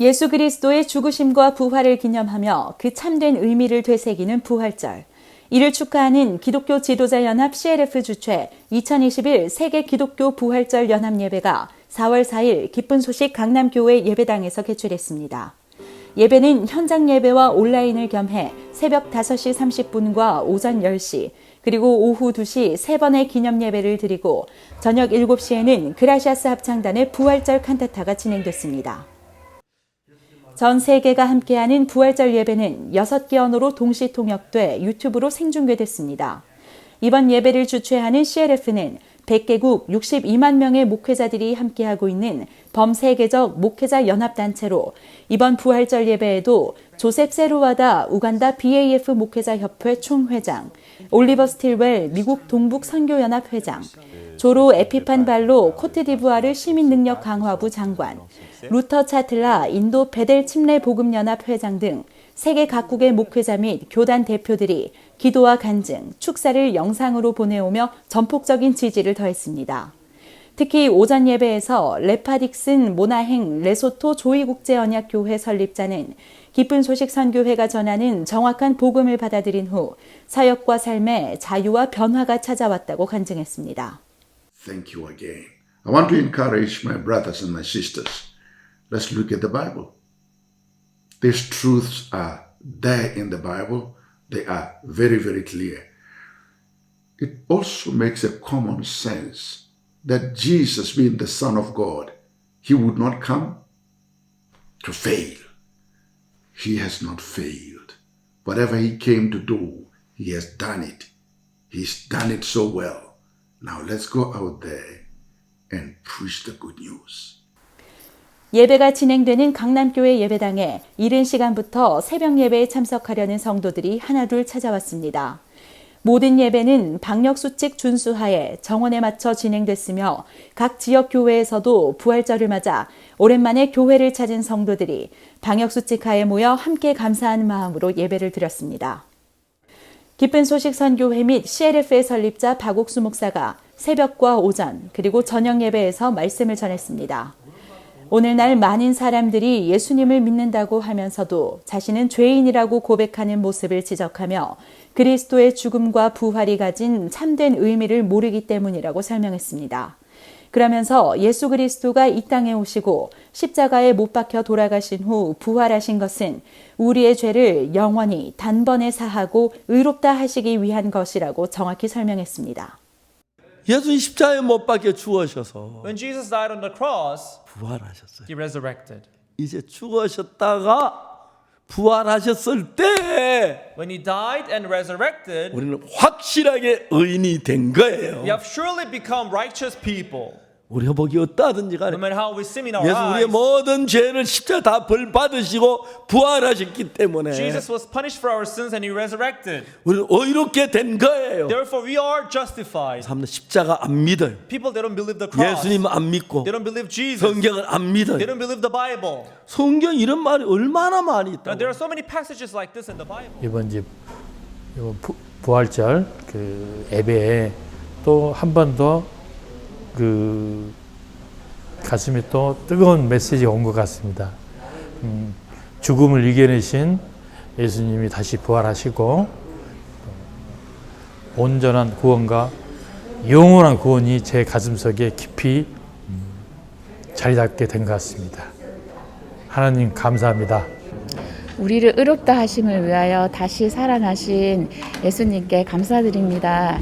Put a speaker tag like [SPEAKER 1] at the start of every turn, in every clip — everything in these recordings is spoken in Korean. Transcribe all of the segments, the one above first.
[SPEAKER 1] 예수 그리스도의 죽으심과 부활을 기념하며 그 참된 의미를 되새기는 부활절. 이를 축하하는 기독교 지도자 연합 CLF 주최 2021 세계 기독교 부활절 연합 예배가 4월 4일 기쁜 소식 강남교회 예배당에서 개최됐습니다. 예배는 현장 예배와 온라인을 겸해 새벽 5시 30분과 오전 10시, 그리고 오후 2시 3번의 기념 예배를 드리고 저녁 7시에는 그라시아스 합창단의 부활절 칸타타가 진행됐습니다. 전 세계가 함께하는 부활절 예배는 6개 언어로 동시 통역돼 유튜브로 생중계됐습니다. 이번 예배를 주최하는 CLF는 100개국 62만 명의 목회자들이 함께하고 있는 범세계적 목회자 연합단체로 이번 부활절 예배에도 조셉 세루와다 우간다 BAF 목회자 협회 총회장, 올리버 스틸웰 미국 동북 선교연합 회장, 조로 에피판 발로 코트디부아르 시민능력 강화부 장관, 루터 차틀라 인도 베델 침례 복음연합 회장 등 세계 각국의 목회자 및 교단 대표들이 기도와 간증, 축사를 영상으로 보내오며 전폭적인 지지를 더했습니다. 특히 오전 예배에서 레파딕슨 모나행 레소토 조이국제 언약교회 설립자는 기쁜 소식 선교회가 전하는 정확한 복음을 받아들인 후 사역과 삶에 자유와 변화가 찾아왔다고 간증했습니다.
[SPEAKER 2] Thank you again. I want to encourage my brothers and my sisters. Let's look at the Bible. These truths are there in the Bible. They are very, very clear. It also makes a common sense that Jesus, being the Son of God, he would not come to fail. He has not failed. Whatever he came to do, he has done it. He's done it so well. Now let's go out there and preach the good news.
[SPEAKER 1] 예배가 진행되는 강남교회 예배당에 이른 시간부터 새벽 예배에 참석하려는 성도들이 하나둘 찾아왔습니다. 모든 예배는 방역 수칙 준수하에 정원에 맞춰 진행됐으며 각 지역 교회에서도 부활절을 맞아 오랜만에 교회를 찾은 성도들이 방역 수칙 하에 모여 함께 감사하는 마음으로 예배를 드렸습니다. 기쁜 소식 선교회 및 CLF의 설립자 박옥수 목사가 새벽과 오전 그리고 저녁 예배에서 말씀을 전했습니다. 오늘날 많은 사람들이 예수님을 믿는다고 하면서도 자신은 죄인이라고 고백하는 모습을 지적하며 그리스도의 죽음과 부활이 가진 참된 의미를 모르기 때문이라고 설명했습니다. 그러면서 예수 그리스도가 이 땅에 오시고 십자가에 못 박혀 돌아가신 후 부활하신 것은 우리의 죄를 영원히 단번에 사하고 의롭다 하시기 위한 것이라고 정확히 설명했습니다.
[SPEAKER 3] 예수님 십자가에 못 박혀 죽으셔서
[SPEAKER 4] When Jesus died on the cross,
[SPEAKER 3] 부활하셨어요.
[SPEAKER 4] he resurrected.
[SPEAKER 3] 이제 죽으셨다가 부활하셨을 때
[SPEAKER 4] When he died and resurrected,
[SPEAKER 3] 우리는 확실하게 의인이 된 거예요.
[SPEAKER 4] we have surely become righteous people.
[SPEAKER 3] 우리 회복이 어떠하든지 간에
[SPEAKER 4] No matter how we sin in our
[SPEAKER 3] 예수 우리의 모든 죄를 십자가 다벌 받으시고 부활하셨기 때문에
[SPEAKER 4] Jesus was punished for our sins and he resurrected.
[SPEAKER 3] 우리는 의롭게 된 거예요.
[SPEAKER 4] Therefore, we are justified.
[SPEAKER 3] 사람들 십자가 안 믿어요.
[SPEAKER 4] People, they don't believe the cross.
[SPEAKER 3] 예수님 안 믿고
[SPEAKER 4] They don't believe Jesus.
[SPEAKER 3] 성경을 안 믿어요.
[SPEAKER 4] They don't believe the Bible.
[SPEAKER 3] 성경 이런 말이 얼마나 많이 있다고.
[SPEAKER 4] there are so many passages like this in the Bible.
[SPEAKER 5] 이번 집 이번 부, 부활절 그 예배에 또 한 번 더 그 가슴이 또 뜨거운 메시지가 온 것 같습니다. 음, 죽음을 이겨내신 예수님이 다시 부활하시고 또 온전한 구원과 영원한 구원이 제 가슴속에 깊이 음, 자리 잡게 된 것 같습니다. 하나님 감사합니다.
[SPEAKER 6] 우리를 의롭다 하심을 위하여 다시 살아나신 예수님께 감사드립니다.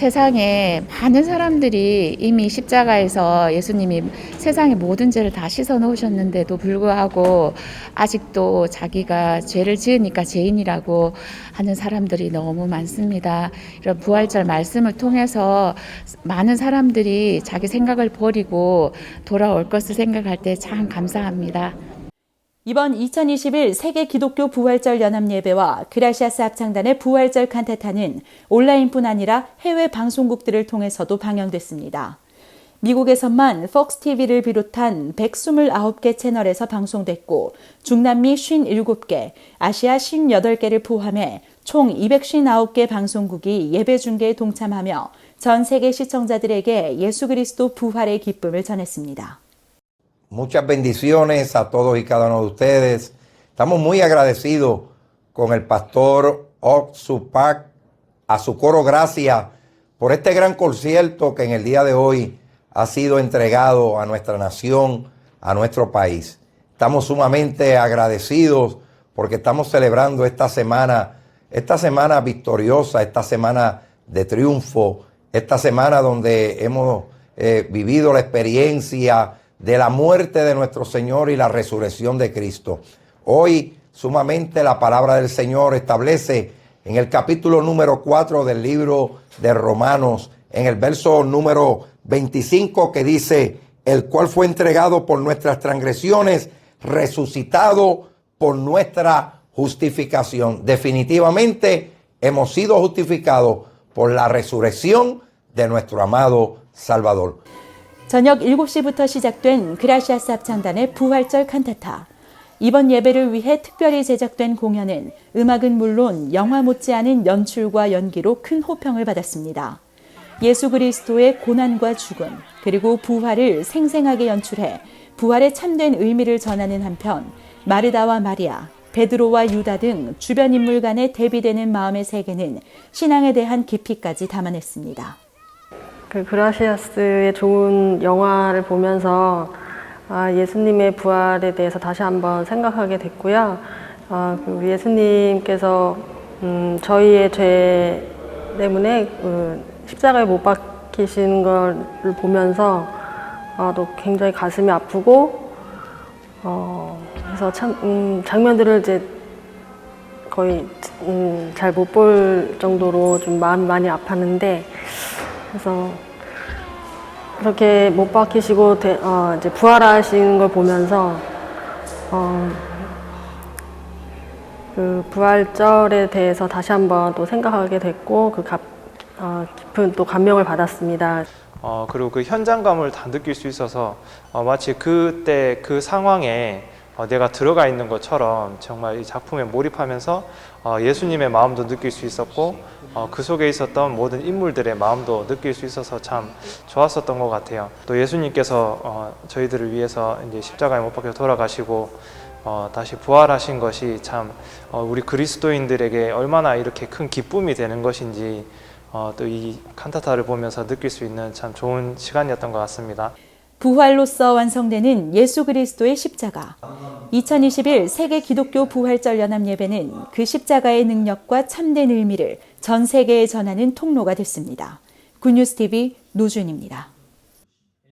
[SPEAKER 6] 세상에 많은 사람들이 이미 십자가에서 예수님이 세상의 모든 죄를 다 씻어 놓으셨는데도 불구하고 아직도 자기가 죄를 지으니까 죄인이라고 하는 사람들이 너무 많습니다. 이런 부활절 말씀을 통해서 많은 사람들이 자기 생각을 버리고 돌아올 것을 생각할 때 참 감사합니다.
[SPEAKER 1] 이번 2021 세계 기독교 부활절 연합 예배와 그라시아스 합창단의 부활절 칸타타는 온라인뿐 아니라 해외 방송국들을 통해서도 방영됐습니다. 미국에서만 폭스 TV를 비롯한 129개 채널에서 방송됐고 중남미 57개, 아시아 58개를 포함해 총 259개 방송국이 예배 중계에 동참하며 전 세계 시청자들에게 예수 그리스도 부활의 기쁨을 전했습니다.
[SPEAKER 7] Muchas bendiciones a todos y cada uno de ustedes. Estamos muy agradecidos con el pastor Oxupac, a su coro gracias por este gran concierto que en el día de hoy ha sido entregado a nuestra nación, a nuestro país. Estamos sumamente agradecidos porque estamos celebrando esta semana, esta semana victoriosa, esta semana de triunfo, esta semana donde hemos eh, vivido la experiencia de la muerte de nuestro Señor y la resurrección de Cristo. Hoy sumamente la palabra del Señor establece en el capítulo número 4 del libro de Romanos, en el verso número 25 que dice, el cual fue entregado por nuestras transgresiones, resucitado por nuestra justificación. Definitivamente hemos sido justificados por la resurrección de nuestro amado Salvador.
[SPEAKER 1] 저녁 7시부터 시작된 그라시아스 합창단의 부활절 칸타타. 이번 예배를 위해 특별히 제작된 공연은 음악은 물론 영화 못지않은 연출과 연기로 큰 호평을 받았습니다. 예수 그리스도의 고난과 죽음, 그리고 부활을 생생하게 연출해 부활의 참된 의미를 전하는 한편 마르다와 마리아, 베드로와 유다 등 주변 인물 간에 대비되는 마음의 세계는 신앙에 대한 깊이까지 담아냈습니다.
[SPEAKER 8] 그 그라시아스의 좋은 영화를 보면서 아, 예수님의 부활에 대해서 다시 한번 생각하게 됐고요. 아, 그 예수님께서 음, 저희의 죄 때문에 그 십자가에 못 박히신 걸 보면서 아, 또 굉장히 가슴이 아프고 어, 그래서 참 음, 장면들을 이제 거의 음, 잘 못 볼 정도로 좀 마음이 많이 아팠는데 그래서 그렇게 못 박히시고 대- 어, 이제 부활하신 걸 보면서 어, 그 부활절에 대해서 다시 한번 또 생각하게 됐고 그 가- 어, 깊은 또 감명을 받았습니다.
[SPEAKER 9] 어, 그리고 그 현장감을 다 느낄 수 있어서 어, 마치 그때 그 상황에 어, 내가 들어가 있는 것처럼 정말 이 작품에 몰입하면서 어, 예수님의 마음도 느낄 수 있었고 어, 그 속에 있었던 모든 인물들의 마음도 느낄 수 있어서 참 좋았었던 것 같아요. 또 예수님께서 어, 저희들을 위해서 이제 십자가에 못 박혀 돌아가시고 어, 다시 부활하신 것이 참 어, 우리 그리스도인들에게 얼마나 이렇게 큰 기쁨이 되는 것인지 어, 또 이 칸타타를 보면서 느낄 수 있는 참 좋은 시간이었던 것 같습니다.
[SPEAKER 1] 부활로서 완성되는 예수 그리스도의 십자가. 2021 세계 기독교 부활절 연합 예배는 그 십자가의 능력과 참된 의미를 전 세계에 전하는 통로가 됐습니다. 굿뉴스 TV 노준입니다.